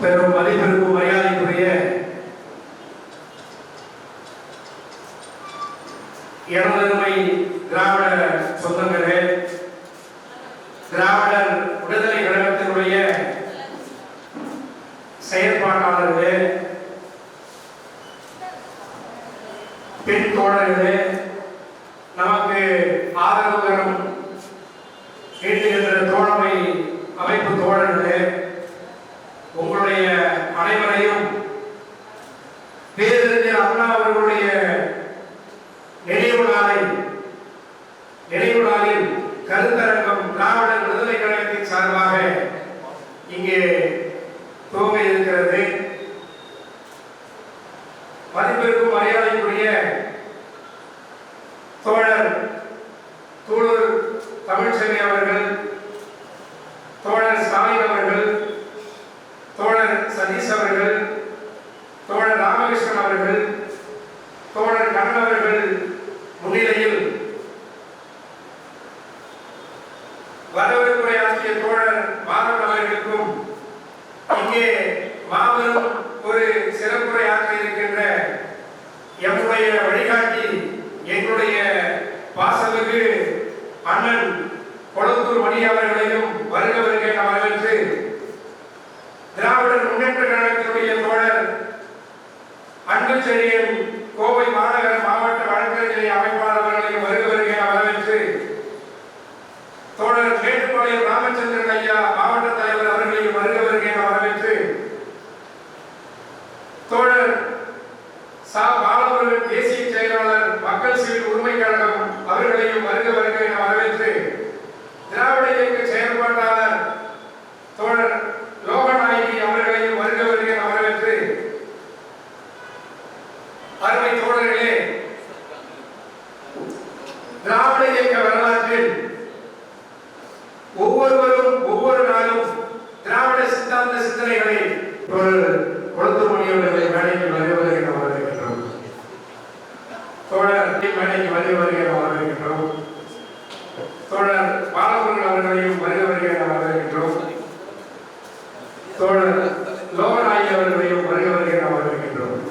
பெரும் மதிப்பிற்கும் மரியாதைக்குரிய எனதருமை திராவிட சொந்தங்களே திராவிடர் விடுதலை கழகத்தினுடைய செயற்பாட்டாளர்களே பெண் தோழர்களே நமக்கு ஆதரவு தரும் நீட்டுகின்ற தோழமை அமைப்பு தோழர்களே உங்களுடைய அனைவரையும் பேரறிஞர் அண்ணா அவர்களுடைய நினைவு நாளை நினைவு நாளில் கருத்தரங்கம் திராவிட விடுதலை கழகத்தின் சார்பாக இங்கே துவங்க இருக்கிறது. மதிப்பிற்கும் மரியாதைக்குரிய தோழர் தூளூர் தமிழ்ச்செல்வி அவர்கள் தோழர் ஸ்டாலின் அவர்கள் சதீஷ் அவர்கள் தோழர் ராமகிருஷ்ணன் அவர்கள் தோழர் கண்ணன் அவர்கள் முன்னிலையில் வரவேற்புரை ஆற்றிய தோழர் மாதவன் அவர்களுக்கும் இங்கே மாபெரும் ஒரு சிறப்புரை ஆற்ற இருக்கின்ற எம்முடைய வழிகாட்டி எங்களுடைய பாசமிகு அண்ணன் கொளத்தூர் மணி அவர்களையும் வருக வருக வரவேற்று திராவிடர் முன்னேற்ற கழகத்தினுடைய தோழர் அன்பு செழியன் கோவை மாநகர மாவட்ட வழக்கறிஞர் நிலைய அமைப்பாளர் அவர்களையும் வருக வருக வரவேற்று தோழர் மேட்டுப்பாளையம் ராமச்சந்திரன் ஐயா மாவட்ட தலைவர் அவர்களையும் வருக வருக என வரவேற்று தோழர் சா பாலமுருகன் தேசிய செயலாளர் மக்கள் சிவில் உரிமை கழகம் அவர்களையும் வருக வருக என வரவேற்று அருமை தோழர்களே திராவிட இயக்க வரலாற்றில் ஒவ்வொருவரும் ஒவ்வொரு நாளும் திராவிட சித்தாந்த சிந்தனைகளை ஒரு குளத்துமணி அவர்களை மேடைக்கு வரவேற்க வரவேற்கின்றோம் தோழர் மேடைக்கு வரவேற்க வரவேற்கின்றோம் தோழர் பாலகுருன் அவர்களையும் வருகிறவர்கள் வரவேற்கின்றோம் தோழர் லோகராய் அவர்களையும் வருகிறவர்கள் வரவேற்கின்றோம்